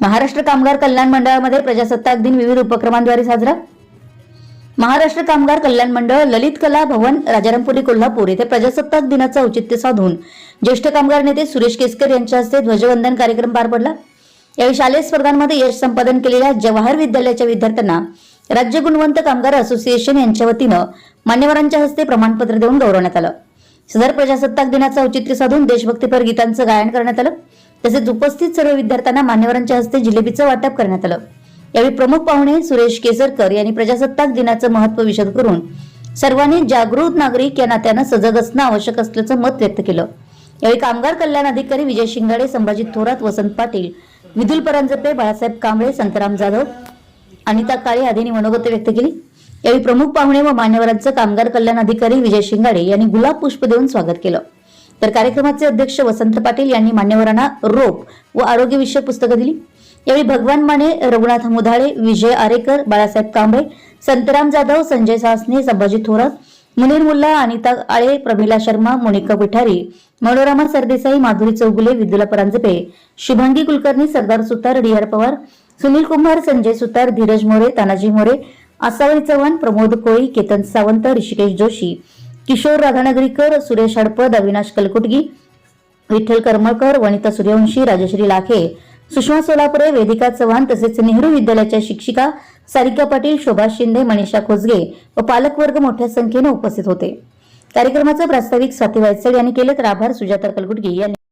महाराष्ट्र कामगार कल्याण मंडळामध्ये प्रजासत्ताक दिन विविध उपक्रमांद्वारे साजरा? महाराष्ट्र कामगार कल्याण मंडळ ललित कला भवन राजारामपुरी कोल्हापूर येथे प्रजासत्ताक दिनाचं औचित्य साधून ज्येष्ठ कामगार नेते सुरेश केसकर यांच्या हस्ते ध्वजवंदन कार्यक्रम पार पडला. यावेळी शालेय स्पर्धांमध्ये यश संपादन केलेल्या जवाहर विद्यालयाच्या विद्यार्थ्यांना राज्य गुणवंत कामगार असोसिएशन यांच्या वतीनं मान्यवरांच्या हस्ते प्रमाणपत्र देऊन गौरवण्यात आलं. सदर प्रजासत्ताक दिनाचं औचित्य साधून देशभक्तीपर गीतांचं गायन करण्यात आलं. तसेच उपस्थित सर्व विद्यार्थ्यांना मान्यवरांच्या हस्ते जिलेबीचं वाटप करण्यात आलं. यावेळी प्रमुख पाहुणे सुरेश केसरकर यांनी प्रजासत्ताक दिनाचं महत्त्व विशद करून सर्वांनी जागृत नागरिक या नात्यानं सजग असणं आवश्यक असल्याचं मत व्यक्त केलं. यावेळी कामगार कल्याण अधिकारी विजय शिंगाडे संभाजी थोरात वसंत पाटील विदुल परांजपे बाळासाहेब कांबळे संतराम जाधव अनिता काळे आदींनी मनोगत व्यक्त केली. यावेळी प्रमुख पाहुणे व मान्यवरांचं कामगार कल्याण अधिकारी विजय शिंगाडे यांनी गुलाब पुष्प देऊन स्वागत केलं. तर कार्यक्रमाचे अध्यक्ष वसंत पाटील यांनी मान्यवरांना रोप व आरोग्यविषयक पुस्तकं दिली. यावेळी भगवान माने रघुनाथ मुधाळे विजय आरेकर बाळासाहेब कांबळे संतराम जाधव संजय सासने संभाजी थोरात मुनीर मुल्ला अनिता आळे प्रमिला शर्मा मोनिका पिठारी मनोरमा सरदेसाई माधुरी चौगुले विदुला परांजपे शुभांगी कुलकर्णी सरदार सुतार डी आर पवार सुनील कुमार संजय सुतार धीरज मोरे तानाजी मोरे आसावरी चव्हाण प्रमोद कोळी केतन सावंत ऋषिकेश जोशी किशोर राधानगरीकर सुरेश हडपद अविनाश कलकुटगी विठ्ठल करमळकर वनिता सूर्यवंशी राजश्री लाखे सुषमा सोलापुरे वेदिका चव्हाण तसेच नेहरू विद्यालयाच्या शिक्षिका सारिका पाटील शोभा शिंदे मनीषा खोजगे व पालकवर्ग मोठ्या संख्येने उपस्थित होते. कार्यक्रमाचं प्रास्ताविक स्वाती वायचड यांनी केलं तर आभार सुजाता कलकुटगी यांनी